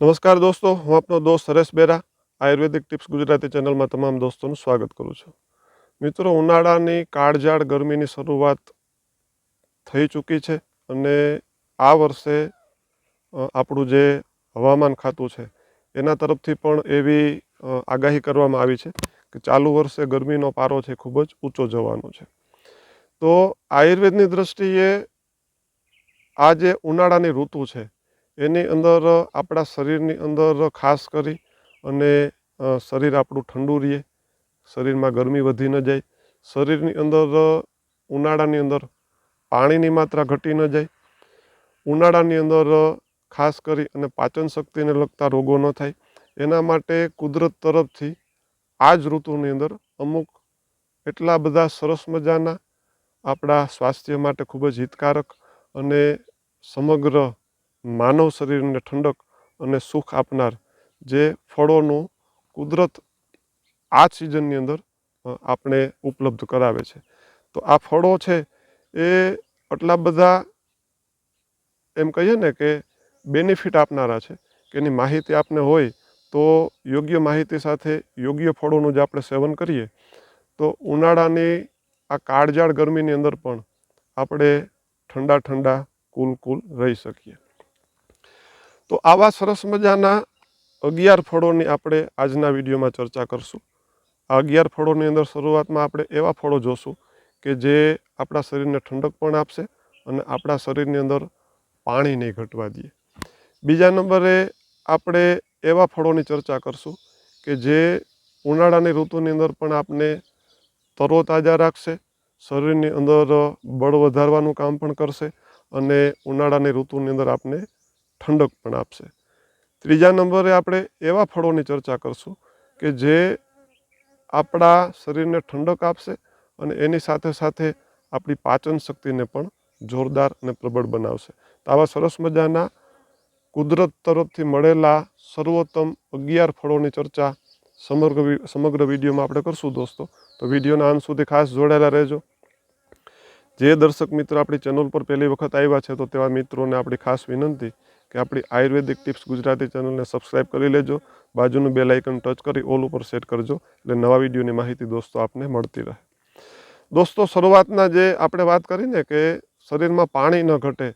નમસ્કાર દોસ્તો, હું આપનો દોસ્ત હરેશ બેરા, આયુર્વેદિક ટિપ્સ ગુજરાતી ચેનલમાં તમામ દોસ્તોનું સ્વાગત કરું છું. મિત્રો, ઉનાળાની કાળઝાળ ગરમીની શરૂઆત થઈ ચૂકી છે અને આ વર્ષે આપણું જે હવામાન ખાતું છે, એના તરફથી પણ એવી આગાહી કરવામાં આવી છે કે ચાલુ વર્ષે ગરમીનો પારો છે ખૂબ જ ઊંચો જવાનો છે. તો આયુર્વેદની દ્રષ્ટિએ આ જે ઉનાળાની ઋતુ છે એની અંદર આપણા શરીરની અંદર ખાસ કરી અને શરીર આપણું ઠંડુ રહે. શરીરમાં ગરમી વધી ન જાય. શરીરની અંદર ઉનાળાની અંદર પાણીની માત્રા ઘટી ન જાય. ઉનાળાની અંદર ખાસ કરી અને પાચન શક્તિને લગતા રોગો ન થાય. એના માટે કુદરત તરફથી આ જ ઋતુની અંદર અમુક એટલા બધા સરસ મજાના આપણા સ્વાસ્થ્ય માટે ખૂબ જ હિતકારક અને સમગ્ર માનવ શરીરને ઠંડક અને સુખ આપનાર જે ફળોનું કુદરત આ સિઝનની અંદર આપણે ઉપલબ્ધ કરાવે છે. તો આ ફળો છે એ આટલા બધા એમ કહીએ ને કે બેનિફિટ આપનારા છે કે એની માહિતી આપને હોય તો યોગ્ય માહિતી સાથે યોગ્ય ફળોનું જે આપણે સેવન કરીએ. તો ઉનાળાની આ કાળજાળ ગરમીની અંદર પણ આપણે ઠંડા ઠંડા કુલ કુલ રહી શકીએ. તો આવા સરસ મજાના અગિયાર ફળોની આપણે આજના વિડીયોમાં ચર્ચા કરશું. આ અગિયાર ફળોની અંદર શરૂઆતમાં આપણે એવા ફળો જોશું કે જે આપણા શરીરને ઠંડક પણ આપશે અને આપણા શરીરની અંદર પાણી નહીં ઘટવા દે. બીજા નંબરે આપણે એવા ફળોની ચર્ચા કરશું કે જે ઉનાળાની ઋતુની અંદર પણ આપને તરોતાજા રાખશે, શરીરની અંદર બળ વધારવાનું કામ પણ કરશે અને ઉનાળાની ઋતુની અંદર આપને ઠંડક પણ આપશે. ત્રીજા નંબરે આપણે એવા ફળોની ચર્ચા કરશું કે જે આપણા શરીરને ઠંડક આપશે અને એની સાથે સાથે આપણી પાચન શક્તિને પણ જોરદાર અને પ્રબળ બનાવશે. તો આવા સરસ મજાના કુદરત તરફથી મળેલા સર્વોત્તમ અગિયાર ફળોની ચર્ચા સમગ્ર સમગ્ર વિડીયોમાં આપણે કરશું દોસ્તો. તો વિડીયોના અંત સુધી ખાસ જોડાયેલા રહેજો. જે દર્શક મિત્રો આપણી ચેનલ પર પહેલી વખત આવ્યા છે તો તેવા મિત્રોને આપણી ખાસ વિનંતી કે આપણી આયુર્વેદિક ટિપ્સ ગુજરાતી ચેનલને સબસ્ક્રાઇબ કરી લેજો. બાજુનું બેલ આઇકન ટચ કરી ઓલ ઉપર સેટ કરજો. એટલે નવા વિડીયોની માહિતી દોસ્તો આપને મળતી રહે. દોસ્તો, શરૂઆતના જે આપણે વાત કરીને કે શરીરમાં પાણી ન ઘટે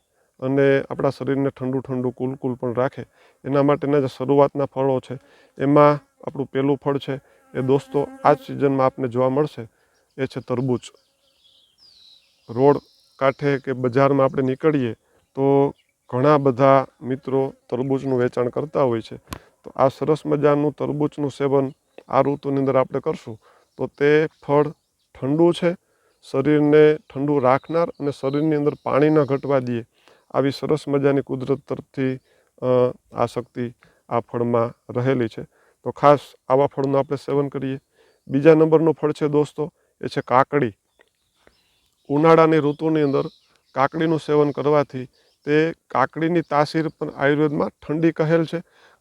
અને આપણા શરીરને ઠંડુ ઠંડુ કુલ કુલ પણ રાખે, એના માટેના જે શરૂઆતના ફળો છે, એમાં આપણું પહેલું ફળ છે એ દોસ્તો આ જ સિઝનમાં આપને જોવા મળશે, એ છે તરબૂચ. રોડ કાંઠે કે બજારમાં આપણે નીકળીએ તો ઘણા બધા મિત્રો તરબૂચનું વેચાણ કરતા હોય છે. તો આ સરસ મજાનું તરબૂચનું સેવન આ ઋતુની અંદર આપણે કરશું. તો તે ફળ ઠંડુ છે. શરીરને ઠંડુ રાખનાર અને શરીરની અંદર પાણી ન ઘટવા દઈએ આવી સરસ મજાની કુદરત તરફથી આ શક્તિ આ ફળમાં રહેલી છે. તો ખાસ આવા ફળનું આપણે સેવન કરીએ. બીજા નંબરનું ફળ છે દોસ્તો, એ છે કાકડી. ઉનાળાની ઋતુની અંદર કાકડીનું સેવન કરવાથી તે કાકડીની તાસીર પણ આયુર્વેદમાં ઠંડી કહેલ છે.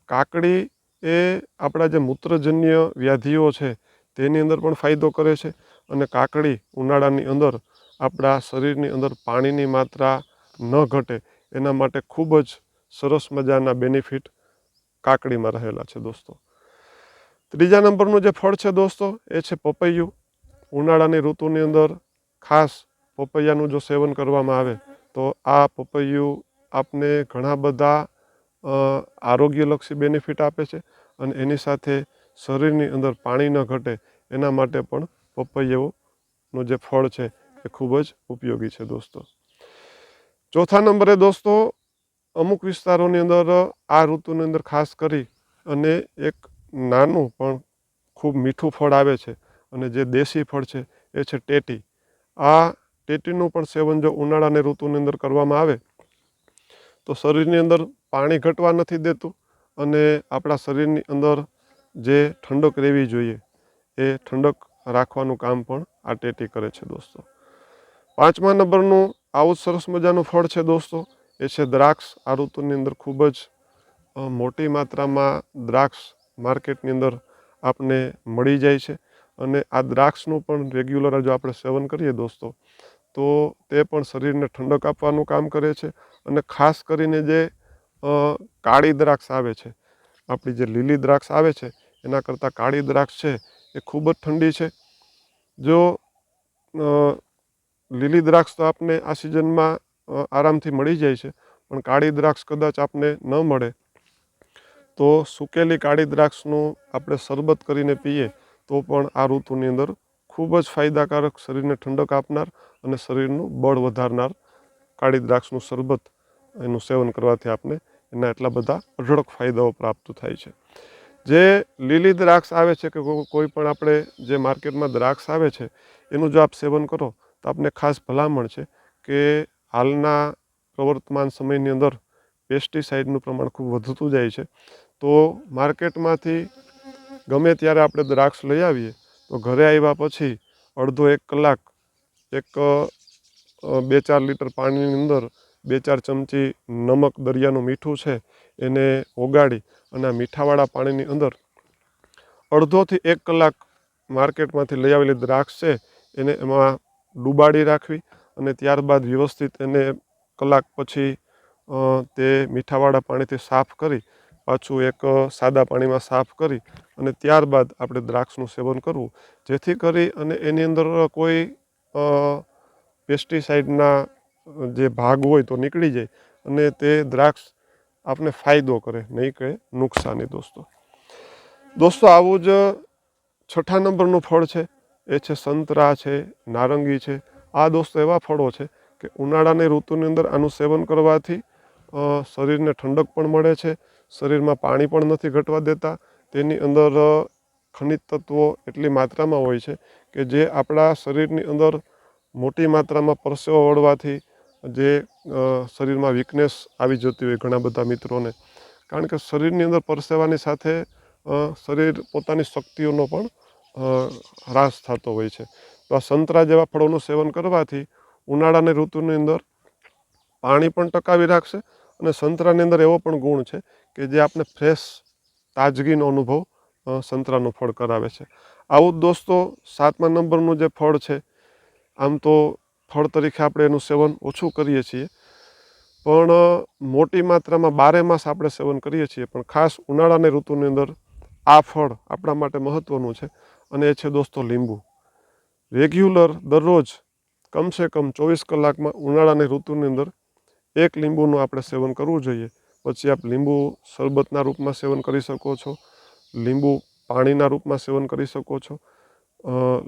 કાકડી એ આપણા જે મૂત્રજન્ય વ્યાધિઓ છે, તેની અંદર પણ ફાયદો કરે છે અને કાકડી ઉનાળાની અંદર આપણા શરીરની અંદર પાણીની માત્રા ન ઘટે, એના માટે ખૂબ જ સરસ મજાના બેનિફિટ કાકડીમાં રહેલા છે દોસ્તો. ત્રીજા નંબરનું જે ફળ છે દોસ્તો, એ છે પપૈયું. ઉનાળાની ઋતુની અંદર ખાસ પપૈયાનું જો સેવન કરવામાં આવે તો આ પપૈયું આપને ઘણા બધા આરોગ્યલક્ષી બેનિફિટ આપે છે અને એની સાથે શરીરની અંદર પાણી ન ઘટે એના માટે પણ પપૈયાઓનું જે ફળ છે એ ખૂબ જ ઉપયોગી છે દોસ્તો. ચોથા નંબરે દોસ્તો, અમુક વિસ્તારોની અંદર આ ઋતુની અંદર ખાસ કરી અને એક નાનું પણ ખૂબ મીઠું ફળ આવે છે અને જે દેશી ફળ છે એ છે ટેટી. આ ટેટીનું પણ સેવન જો ઉનાળાની ઋતુની અંદર કરવામાં આવે, તો શરીરની અંદર પાણી ઘટવા નથી દેતું અને આપણા શરીરની અંદર જે ઠંડક રહેવી જોઈએ એ ઠંડક રાખવાનું કામ પણ આ ટેટી કરે છે દોસ્તો. પાંચમા નંબરનું આવું સરસ મજાનું ફળ છે દોસ્તો, એ છે દ્રાક્ષ. આ ઋતુની અંદર ખૂબ જ મોટી માત્રામાં દ્રાક્ષ માર્કેટની અંદર આપને મળી જાય છે અને આ દ્રાક્ષનું પણ રેગ્યુલર જો આપણે સેવન કરીએ દોસ્તો તો તે પણ શરીરને ઠંડક આપવાનું કામ કરે છે અને ખાસ કરીને જે કાળી દ્રાક્ષ આવે છે, આપણી જે લીલી દ્રાક્ષ આવે છે, એના કરતાં કાળી દ્રાક્ષ છે એ ખૂબ જ ઠંડી છે. જો લીલી દ્રાક્ષ તો આપને આ સિઝનમાં આરામથી મળી જાય છે, પણ કાળી દ્રાક્ષ કદાચ આપને ન મળે, તો સૂકેલી કાળી દ્રાક્ષનું આપણે શરબત કરીને પીએ, તો પણ આ ઋતુની અંદર ખૂબ જ ફાયદાકારક શરીરને ઠંડક આપનાર અને શરીરનું બળ વધારનાર કાળી દ્રાક્ષનું શરબત એનું સેવન કરવાથી આપને એના એટલા બધા અઢળક ફાયદાઓ પ્રાપ્ત થાય છે. જે લીલી દ્રાક્ષ આવે છે કે કોઈ પણ આપણે જે માર્કેટમાં દ્રાક્ષ આવે છે, એનું જો આપ સેવન કરો, તો આપને ખાસ ભલામણ છે કે હાલના પ્રવર્તમાન સમયની અંદર પેસ્ટિસાઇડનું પ્રમાણ ખૂબ વધતું જાય છે. તો માર્કેટમાંથી ગમે ત્યારે આપણે દ્રાક્ષ લઈ આવીએ તો ઘરે આવ્યા પછી અડધો એક કલાક એક બે ચાર લીટર પાણીની અંદર બે ચાર ચમચી નમક દરિયાનું મીઠું છે એને ઓગાળી અને આ મીઠાવાળા પાણીની અંદર અડધોથી એક કલાક માર્કેટમાંથી લઈ આવેલી દ્રાક્ષ છે એને એમાં ડૂબાડી રાખવી અને ત્યારબાદ વ્યવસ્થિત એને કલાક પછી તે મીઠાવાળા પાણીથી સાફ કરી પાછું એક સાદા પાણીમાં સાફ કરી અને ત્યારબાદ આપણે દ્રાક્ષનું સેવન કરવું. જેથી કરી અને એની અંદર કોઈ પેસ્ટિસાઇડના જે ભાગ હોય તો નીકળી જાય અને તે દ્રાક્ષ આપને ફાયદો કરે, નહીં કે નુકસાની દોસ્તો. દોસ્તો, આવું જ છઠ્ઠા નંબરનું ફળ છે. એ છે સંતરા છે, નારંગી છે. આ દોસ્તો એવા ફળો છે કે ઉનાળાની ઋતુની અંદર આનું સેવન કરવાથી શરીરને ઠંડક પણ મળે છે શરીરમાં પાણી પણ નથી ઘટવા દેતા, તેની અંદર ખનિજ તત્વો એટલી માત્રામાં હોય છે કે જે આપણા શરીરની અંદર મોટી માત્રામાં પરસેવો વળવાથી જે શરીરમાં વીકનેસ આવી જતી હોય ઘણા બધા મિત્રોને. કારણ કે શરીરની અંદર પરસેવાની સાથે શરીર પોતાની શક્તિઓનો પણ હ્રાસ થતો હોય છે. તો આ સંતરા જેવા ફળોનું સેવન કરવાથી ઉનાળાની ઋતુની અંદર પાણી પણ ટકાવી રાખશે અને સંતરાની અંદર એવો પણ ગુણ છે કે જે આપણે ફ્રેશ તાજગીનો અનુભવ સંતરાનું ફળ કરાવે છે. આવું જ દોસ્તો સાતમા નંબરનું જે ફળ છે, આમ તો ફળ તરીકે આપણે એનું સેવન ઓછું કરીએ છીએ, પણ મોટી માત્રામાં બારે માસ આપણે સેવન કરીએ છીએ, પણ ખાસ ઉનાળાની ઋતુની અંદર આ ફળ આપણા માટે મહત્ત્વનું છે અને એ છે દોસ્તો લીંબુ. રેગ્યુલર દરરોજ કમસે કમ ચોવીસ કલાકમાં ઉનાળાની ઋતુની અંદર એક લીંબુનું આપણે સેવન કરવું જોઈએ. પછી આપ લીંબુ શરબતના રૂપમાં સેવન કરી શકો છો. લીંબુ પાણીના રૂપમાં સેવન કરી શકો છો.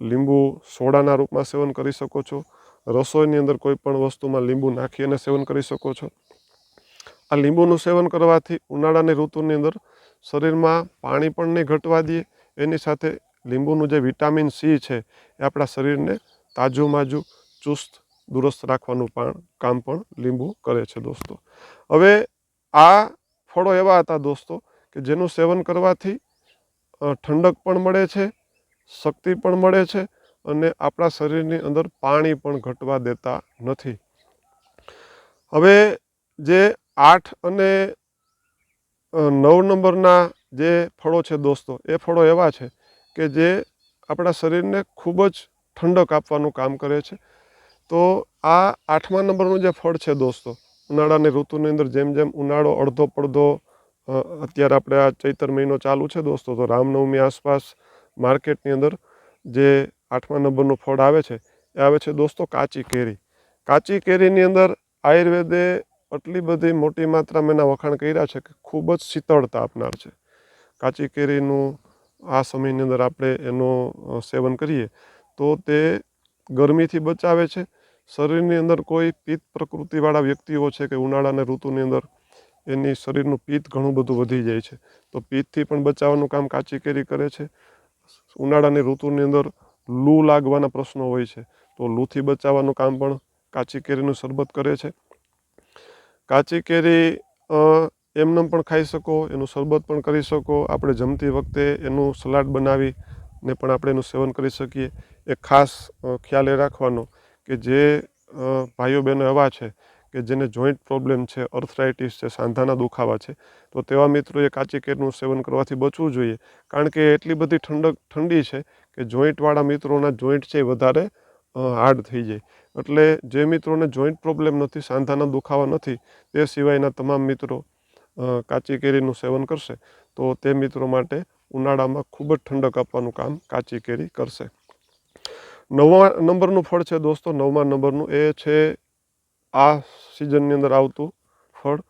લીંબુ સોડાના રૂપમાં સેવન કરી શકો છો. રસોઈની અંદર કોઈ પણ વસ્તુમાં લીંબુ નાખી અને સેવન કરી શકો છો. આ લીંબુનું સેવન કરવાથી ઉનાળાની ઋતુની અંદર શરીરમાં પાણી પણ નહીં ઘટવા દે. એની સાથે લીંબુનું જે વિટામિન સી છે એ આપણા શરીરને તાજું માજું ચુસ્ત દુરસ્ત રાખવાનું પણ કામ પણ લીંબુ કરે છે દોસ્તો. હવે આ ફળો એવા હતા દોસ્તો કે જેનું સેવન કરવાથી ઠંડક પણ મળે છે, શક્તિ પણ મળે છે અને આપણા શરીરની અંદર પાણી પણ ઘટવા દેતા નથી. હવે જે આઠ અને નવ નંબરના જે ફળો છે દોસ્તો, એ ફળો એવા છે કે જે આપણા શરીરને ખૂબ જ ઠંડક આપવાનું કામ કરે છે તો આ આઠમા નંબરનું જે ફળ છે દોસ્તો, ઉનાળાની ઋતુની અંદર જેમ જેમ ઉનાળો અડધો પડધો અત્યારે આપણે આ ચૈતર મહિનો ચાલુ છે દોસ્તો, તો રામનવમી આસપાસ માર્કેટની અંદર જે આઠમા નંબરનું ફળ આવે છે, એ આવે છે દોસ્તો કાચી કેરી. કાચી કેરીની અંદર આયુર્વેદે આટલી બધી મોટી માત્રામાં એના વખાણ કર્યા છે કે ખૂબ જ શીતળતા આપનાર છે. કાચી કેરીનું આ સમયની અંદર આપણે એનું સેવન કરીએ તો તે ગરમીથી બચાવે છે શરીરની અંદર કોઈ પિત્ત પ્રકૃતિવાળા વ્યક્તિઓ છે કે ઉનાળાની ઋતુની અંદર, એની શરીરનું પિત્ત ઘણું બધું વધી જાય છે. તો પિત્તથી પણ બચાવવાનું કામ કાચી કેરી કરે છે ઉનાળાની ઋતુની અંદર લૂ લાગવાના પ્રશ્નો હોય છે. તો લૂથી બચાવવાનું કામ પણ કાચી કેરીનું શરબત કરે છે. કાચી કેરી એમનેમ પણ ખાઈ શકો, એનું શરબત પણ કરી શકો. આપણે જમતી વખતે એનું સલાડ બનાવી ને પણ આપણે એનું સેવન કરી શકીએ. એ ખાસ ખ્યાલ એ રાખવાનો. કે જે ભાઈઓ બહેનો એવા છે કે જેને જોઈન્ટ પ્રોબ્લેમ છે અર્થરાઇટિસ છે, સાંધાના દુખાવા છે, તો તેવા મિત્રોએ કાચી કેરીનું સેવન કરવાથી બચવું જોઈએ. કારણ કે એટલી બધી ઠંડક, ઠંડી છે કે જોઈન્ટવાળા મિત્રોના જોઈન્ટ છે એ વધારે હાર્ડ થઈ જાય. એટલે જે મિત્રોને જોઈન્ટ પ્રોબ્લેમ નથી, સાંધાના દુખાવા નથી, તે સિવાયના તમામ મિત્રો કાચી કેરીનું સેવન કરશે, તો તે મિત્રો માટે ઉનાળામાં ખૂબ જ ઠંડક આપવાનું કામ કાચી કેરી કરશે. નવમા નંબરનું ફળ છે દોસ્તો, નવમા નંબરનું. એ છે આ સિઝનની અંદર આવતું ફળ.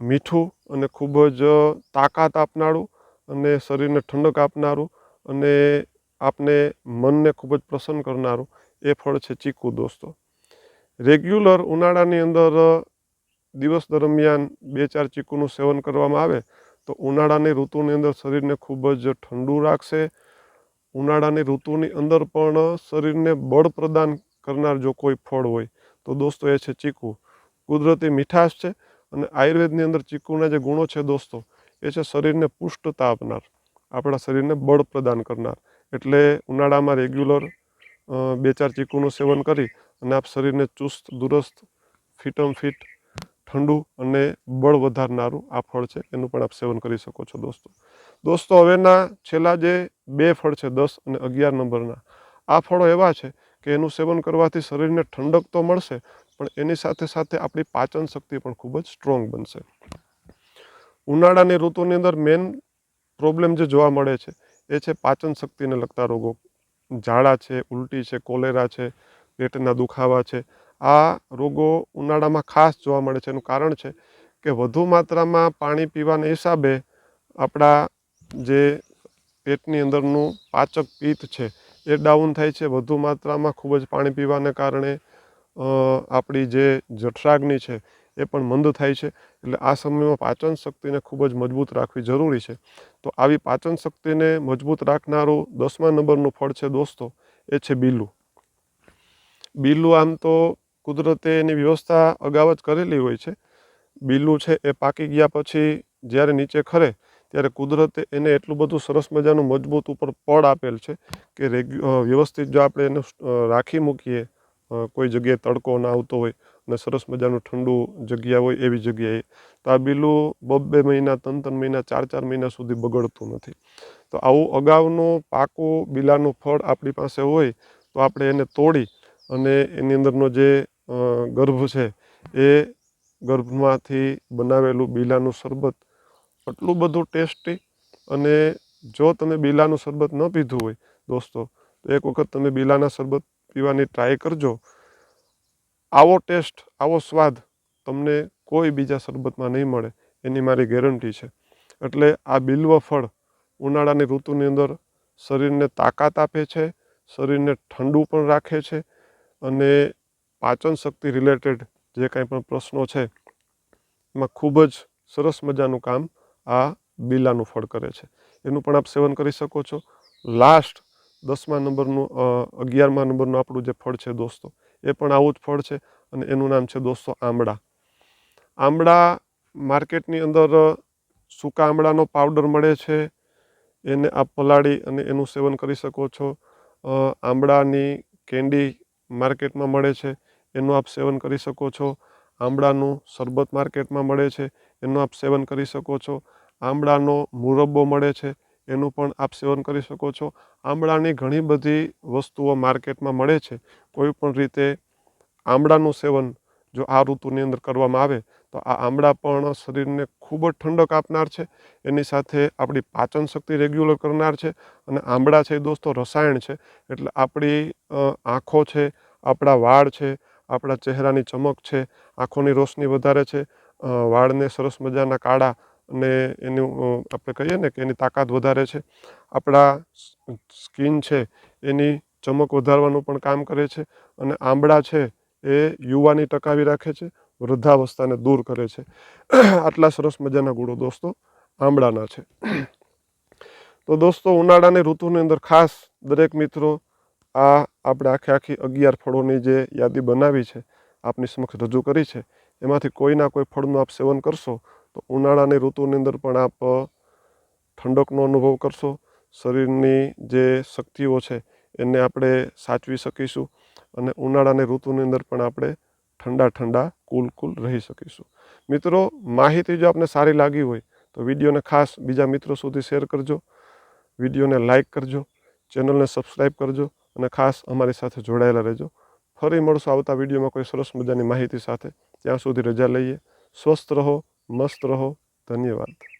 મીઠું અને ખૂબ જ તાકાત આપનારું અને શરીરને ઠંડક આપનારું અને આપને મનને ખૂબ જ પ્રસન્ન કરનારું એ ફળ છે ચીકુ દોસ્તો. રેગ્યુલર ઉનાળાની અંદર દિવસ દરમિયાન બે ચાર ચીકુનું સેવન કરવામાં આવે તો ઉનાળાની ઋતુની અંદર શરીરને ખૂબ જ ઠંડુ રાખશે ઉનાળાની ઋતુની અંદર પણ શરીરને બળ પ્રદાન કરનાર જો કોઈ ફળ હોય, તો દોસ્તો એ છે ચીકુ. કુદરતી મીઠાશ છે અને આયુર્વેદની અંદર ચીકુના જે ગુણો છે દોસ્તો, એ છે શરીરને પુષ્ટતા આપનાર આપણા શરીરને બળ પ્રદાન કરનાર. એટલે ઉનાળામાં રેગ્યુલર બે ચાર ચીકુનું સેવન કરી અને આપ શરીરને ચુસ્ત, દુરસ્ત ફિટમ ફિટ, ઠંડુ અને બળ વધારનારું આ ફળ છે, એનું પણ આપ સેવન કરી શકો છો દોસ્તો. દોસ્તો હવેના છેલ્લા જે બે ફળ છે, દસ અને અગિયાર નંબરના. આ ફળો એવા છે કે એનું સેવન કરવાથી શરીરને ઠંડક તો મળશે, પણ એની સાથે સાથે આપણી પાચન શક્તિ પણ ખૂબ જ સ્ટ્રોંગ બનશે. ઉનાળાની ઋતુની અંદર મેઇન પ્રોબ્લેમ જે જોવા મળે છે, એ છે પાચન શક્તિને લગતા રોગો. ઝાડા છે, ઉલટી છે, કોલેરા છે, પેટના દુખાવા છે. આ રોગો ઉનાળામાં ખાસ જોવા મળે છે. એનું કારણ છે કે વધુ માત્રામાં પાણી પીવાના હિસાબે આપણા જે પેટની અંદરનું પાચક પિત્ત છે, એ ડાઉન થાય છે. વધુ માત્રામાં ખૂબ જ પાણી પીવાને કારણે આપણી જે જઠરાગ્નિ છે, એ પણ મંદ થાય છે. એટલે આ સમયમાં પાચન શક્તિને ખૂબ જ મજબૂત રાખવી જરૂરી છે. તો આવી પાચન શક્તિને મજબૂત રાખનારું દસમા નંબરનું ફળ છે દોસ્તો, એ છે બીલું બીલું આમ તો કુદરતે એની વ્યવસ્થા અગાઉ જ કરેલી હોય છે. બીલું છે એ પાકી ગયા પછી જ્યારે નીચે ખરે ત્યારે કુદરતે એને એટલું બધું સરસ મજાનું મજબૂત ઉપર પડ આપેલ છે કે રેગ્યુ વ્યવસ્થિત જો આપણે એને રાખી મૂકીએ કોઈ જગ્યાએ તડકો ના આવતો હોય અને સરસ મજાનું ઠંડુ જગ્યા હોય એવી જગ્યાએ, તો આ બીલું બબ્બે મહિના ત્રણ ત્રણ મહિના, ચાર ચાર મહિના સુધી બગડતું નથી. તો આવું અગાઉનું પાકું બીલાનું ફળ આપણી પાસે હોય તો આપણે એને તોડી અને એની અંદરનો જે ગર્ભ છે એ ગર્ભમાંથી બનાવેલું બીલાનું શરબત આટલું બધું ટેસ્ટી અને જો તમે બીલાનું શરબત ન પીધું હોય, દોસ્તો, તો એક વખત તમે બીલાના શરબત પીવાની ટ્રાય કરજો. આવો ટેસ્ટ, આવો સ્વાદ તમને કોઈ બીજા શરબતમાં નહીં મળે, એની મારી ગેરંટી છે. એટલે આ બિલ્વ ફળ ઉનાળાની ઋતુની અંદર શરીરને તાકાત આપે છે, શરીરને ઠંડુ પણ રાખે છે અને પાચન શક્તિ રિલેટેડ જે કાંઈ પણ પ્રશ્નો છે, એમાં ખૂબ જ સરસ મજાનું કામ આ બીલાનું ફળ કરે છે. એનું પણ આપ સેવન કરી શકો છો. લાસ્ટ દસમા નંબરનું અગિયારમા નંબરનું આપણું જે ફળ છે દોસ્તો, એ પણ આવું જ ફળ છે અને એનું નામ છે દોસ્તો આંબળા આંબળા માર્કેટની અંદર સૂકા આંબળાનો પાવડર મળે છે. એને આપ પલાળી અને એનું સેવન કરી શકો છો. આમળાની કેન્ડી માર્કેટમાં મળે છે. એનું આપ સેવન કરી શકો છો. આંબળાનું શરબત માર્કેટમાં મળે છે, એનું આપ સેવન કરી શકો છો. આંબળાનો મુરબ્બો મળે છે, એનું પણ આપ સેવન કરી શકો છો. આંબળાની ઘણી બધી વસ્તુઓ માર્કેટમાં મળે છે. કોઈ પણ રીતે આંબળાનું સેવન જો આ ઋતુની અંદર કરવામાં આવે, તો આ આંબળા પણ શરીરને ખૂબ જ ઠંડક આપનાર છે. એની સાથે આપણી પાચન શક્તિ રેગ્યુલર કરનાર છે અને આંબળા છે એ દોસ્તો રસાયણ છે. એટલે આપણી આંખો છે, આપણા વાળ છે આપણા ચહેરાની ચમક છે, આંખોની રોશની વધારે છે વાળને સરસ મજાના કાળા અને એનું આપણે કહીએ ને કે એની તાકાત વધારે છે. આપણા સ્કિન છે એની ચમક વધારવાનું પણ કામ કરે છે અને આંબળા છે એ યુવાની ટકાવી રાખે છે, વૃદ્ધાવસ્થાને દૂર કરે છે. આટલા સરસ મજાના ગુણો દોસ્તો આંબળાના છે. તો દોસ્તો ઉનાળાની ઋતુની અંદર ખાસ દરેક મિત્રો આ આપણે આખે આખી અગિયાર ફળોની જે યાદી બનાવી છે, આપની સમક્ષ રજૂ કરી છે, એમાંથી કોઈના કોઈ ફળનું આપ સેવન કરશો, તો ઉનાળાની ઋતુની અંદર પણ આપ ઠંડકનો અનુભવ કરશો, શરીરની જે શક્તિઓ છે એને આપણે સાચવી શકીશું અને ઉનાળાની ઋતુની અંદર પણ આપણે ઠંડા ઠંડા કુલ કુલ રહી શકીશું. મિત્રો, માહિતી જો આપને સારી લાગી હોય, તો વિડીયોને ખાસ બીજા મિત્રો સુધી શેર કરજો, વિડીયોને લાઇક કરજો, ચેનલને સબસ્ક્રાઈબ કરજો અને ખાસ અમારી સાથે જોડાયેલા રહેજો. ફરી મળશું આવતા વિડીયોમાં કોઈ સરસ મજાની માહિતી સાથે. ત્યાં સુધી રજા લઈએ. સ્વસ્થ રહો, મસ્ત રહો. ધન્યવાદ.